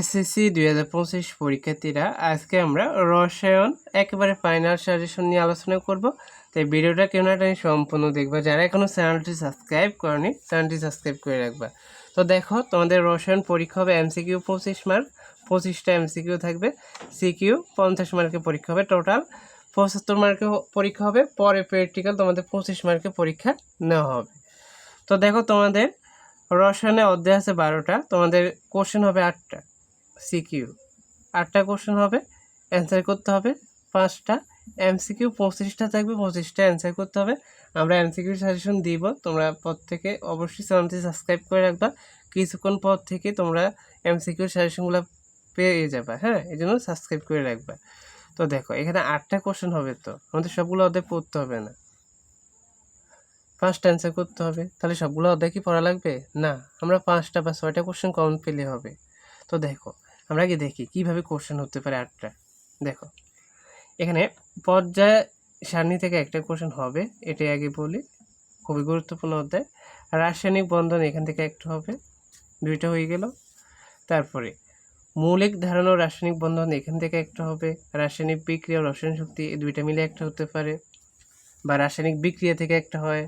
SSC দুই হাজার পঁচিশ পরীক্ষার্থীরা আজকে আমরা রসায়ন, একেবারে ফাইনাল সাজেশন নিয়ে আলোচনা করব। তাই ভিডিওটা কেউ না সম্পূর্ণ দেখবা। যারা এখনও চ্যানেলটি সাবস্ক্রাইব করেনি, চ্যানেলটি সাবস্ক্রাইব করে রাখবা। তো দেখো, তোমাদের রসায়ন পরীক্ষা হবে এমসিকিউ পঁচিশ মার্ক পঁচিশটা এমসিকিউ থাকবে। সিকিউ পঞ্চাশ মার্কের পরীক্ষা হবে টোটাল পঁচাত্তর মার্কের পরীক্ষা হবে। পরে প্র্যাকটিক্যাল তোমাদের পঁচিশ মার্কের পরীক্ষা নেওয়া হবে। তো দেখো, তোমাদের রসায়নে অধ্যায় আছে বারোটা। তোমাদের কোশ্চেন হবে আটটা। সিকিউ আটটা কোশ্চেন হবে অ্যান্সার করতে হবে, পাঁচটা। এমসিকিউ পঁচিশটা থাকবে, পঁচিশটা অ্যান্সার করতে হবে। আমরা এমসিকিউ সাজেশন দিব, তোমরা পর থেকে অবশ্যই চ্যানেলটি সাবস্ক্রাইব করে রাখবা। কিছুক্ষণ পর থেকে তোমরা এমসিকিউ সাজেশনগুলো পেয়ে যাবে হ্যাঁ? এই জন্য সাবস্ক্রাইব করে রাখবা। তো দেখো, এখানে আটটা কোশ্চেন হবে তো, আমাদের সবগুলো অধ্যায় পড়তে হবে না। পাঁচটা অ্যান্সার করতে হবে, তাহলে সবগুলো অধ্যায় কি পড়া লাগবে? না, আমরা পাঁচটা বা ছয়টা কোশ্চেন কমন পেলে হবে। তো দেখো আমরা আগে দেখি কীভাবে কোশ্চেন হতে পারে আটটা দেখো, এখানে পর্যায় সারণী থেকে একটা কোশ্চেন হবে, এটাই আগে বলি, খুবই গুরুত্বপূর্ণ অধ্যায়। রাসায়নিক বন্ধন এখান থেকে একটা হবে, দুইটা হয়ে গেল। তারপরে, মৌলিক ধারণা রাসায়নিক বন্ধন এখান থেকে একটা হবে, রাসায়নিক বিক্রিয়া রসায়ন শক্তি এই দুইটা মিলে একটা হতে পারে, বা রাসায়নিক বিক্রিয়া থেকে একটা হয়।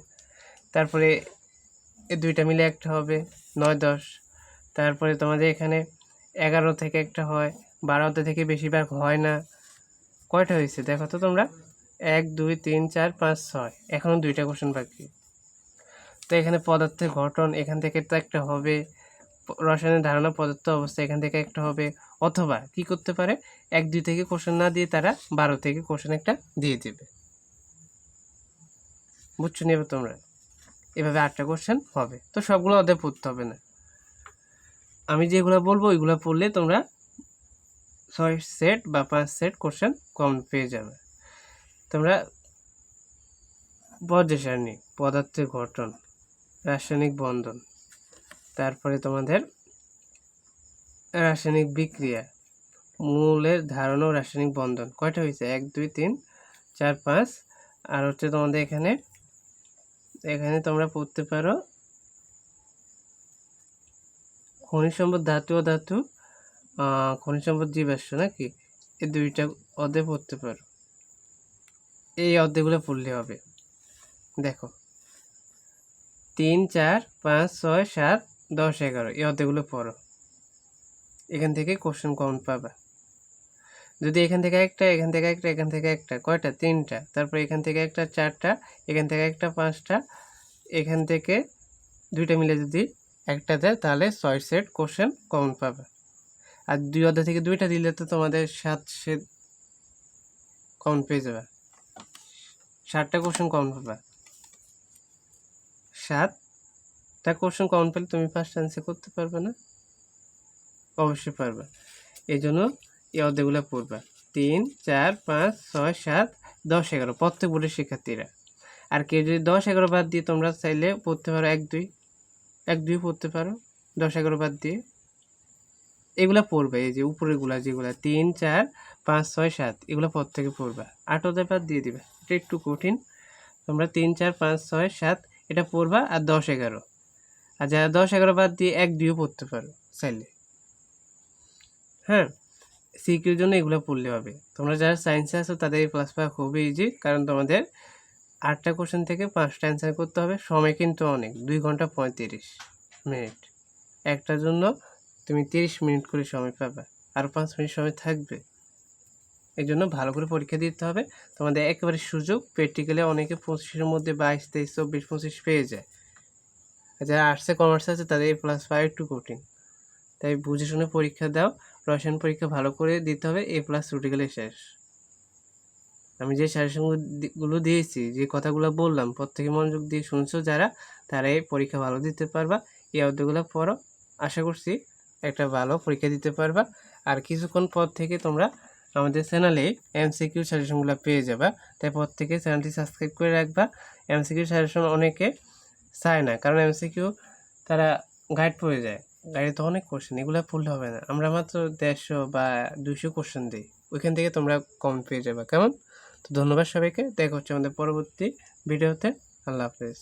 তারপরে এই দুইটা মিলে একটা হবে, নয় দশ। তারপরে তোমাদের এখানে এগারো থেকে একটা হয়, বারোতে থেকে বেশিরভাগ হয় না। কয়টা হয়েছে? দেখো তো তোমরা। এক, দুই, তিন, চার, পাঁচ, ছয়। এখনও দুইটা কোশ্চেন বাকি। তো এখানে পদার্থের গঠন, এখান থেকে তো একটা হবে। রসায়নের ধারণা, পদার্থ অবস্থা এখান থেকে একটা হবে। অথবা কি করতে পারে? এক, দুই থেকে কোশ্চেন না দিয়ে তারা বারো থেকে কোশ্চেন একটা দিয়ে দেবে। বুঝছ নেবে তোমরা। এভাবে আটটা কোশ্চেন হবে। তো সবগুলো অধ্যায় পড়তে হবে না। আমি যেগুলো বলব, ওইগুলো পড়লে তোমরা ছয় সেট বা পাঁচ সেট কোশ্চেন কম পেয়ে যাবে। তোমরা পর্যায় পদার্থের গঠন, রাসায়নিক বন্ধন, তারপরে তোমাদের রাসায়নিক বিক্রিয়া, মূলের ধারণা ও রাসায়নিক বন্ধন, কয়টা হয়েছে? এক, দুই, তিন, চার, পাঁচ। আর হচ্ছে তোমাদের এখানে এখানে তোমরা পড়তে পারো খনিজ সম্পদ ধাতু ও ধাতু খনিজ সম্পদ জীবাশ্ম নাকি? এই দুইটা অধ্যায় পড়তে পারো। এই অধ্যায়গুলো পড়লে হবে। দেখো। তিন, চার, পাঁচ, ছয়, সাত, দশ, এগারো এই অধ্যায়গুলো পড়ো। এখান থেকে কোশ্চেন কমন পাবা। যদি এখান থেকে একটা, এখান থেকে একটা, এখান থেকে একটা, কয়টা? তিনটা। তারপর এখান থেকে একটা, চারটা, এখান থেকে একটা, পাঁচটা, এখান থেকে দুইটা মিলে যদি একটা দেয়, তাহলে ছয় সেট কোশ্চেন কমন পাবে। আর দুই অধ্যায় থেকে দুইটা দিলে তো তোমাদের সাত সেট কমন পেয়ে যাবে। সাতটা কোশ্চেন কমন পাবা। সাতটা কোশ্চেন কমন পেলে তুমি ফার্স্ট অ্যান্সার করতে পারবে না? অবশ্যই পারবে। এই জন্য এই অধ্যায়গুলো পড়বা। তিন, চার, পাঁচ, ছয়, সাত, দশ, এগারো প্রত্যেক বোর্ডের শিক্ষার্থীরা। আর কেউ যদি দশ, এগারো বাদ দিয়ে তোমরা চাইলে পড়তে পারো এক, দুই। এক দুই পড়তে পারো, দশ এগারো বাদ দিয়ে। এগুলা পড়বে, এই যে উপরেগুলা যেগুলা, তিন, চার, পাঁচ, ছয়, সাত, এগুলো প্রত্যেকে পড়বা। আট অধ্যায় বাদ দিয়ে দিবে, এটা একটু কঠিন। তোমরা তিন, চার, পাঁচ, ছয়, সাত, এটা পড়বা আর দশ, এগারো। আর যারা দশ, এগারো বাদ দিয়ে এক, দুইও পড়তে পারো চাইলে। হ্যাঁ সিকিউর জন্য এগুলো পড়লে হবে। তোমরা যারা সায়েন্সে আছো তাদের এই ক্লাস পাওয়া খুবই ইজি কারণ তোমাদের আটটা কোশ্চেন থেকে পাঁচটা অ্যান্সার করতে হবে। সময় কিন্তু অনেক, দুই ঘণ্টা পঁয়ত্রিশ মিনিট একটার জন্য তুমি তিরিশ মিনিট করে সময় পাবে, আর পাঁচ মিনিট সময় থাকবে। এই জন্য ভালো করে পরীক্ষা দিতে হবে। তোমাদের একেবারে সুযোগ প্র্যাকটিক্যালে অনেকে পঁচিশের মধ্যে বাইশ, তেইশ, চব্বিশ, পঁচিশ পেয়ে যায়। যারা আর্টসে কমার্স আছে, তাদের এই প্লাস ফাইভ একটু কঠিন। তাই বুঝে শুনে পরীক্ষা দাও। রসায়ন পরীক্ষা ভালো করে দিতে হবে এ প্লাস ছুটে শেষ। আমি যে সাজেশনগুলো দিয়েছি, যে কথাগুলো বললাম, প্রত্যেকে মনোযোগ দিয়ে শুনছো যারা, তারা এই পরীক্ষা ভালো দিতে পারবা। এই অধ্যায়গুলো পড়ো। আশা করছি একটা ভালো পরীক্ষা দিতে পারবা। আর কিছুক্ষণ পর থেকে তোমরা আমাদের চ্যানেলে এমসিকিউ সাজেশনগুলো পেয়ে যাবা। তাই প্রত্যেকে চ্যানেলটি সাবস্ক্রাইব করে রাখবা। এমসিকিউ সাজেশন অনেকে চায় না, কারণ এমসিকিউ তারা গাইড পড়ে যায়। গাইডে তো অনেক কোশ্চেন এগুলো পড়লে হবে না। আমরা মাত্র দেড়শো বা দুশো কোশ্চেন দিই। ওইখান থেকে তোমরা কম পেয়ে যাবে। কেমন? তো ধন্যবাদ সবাইকে। দেখা হচ্ছে আমাদের পরবর্তী ভিডিওতে। আল্লাহ হাফেজ।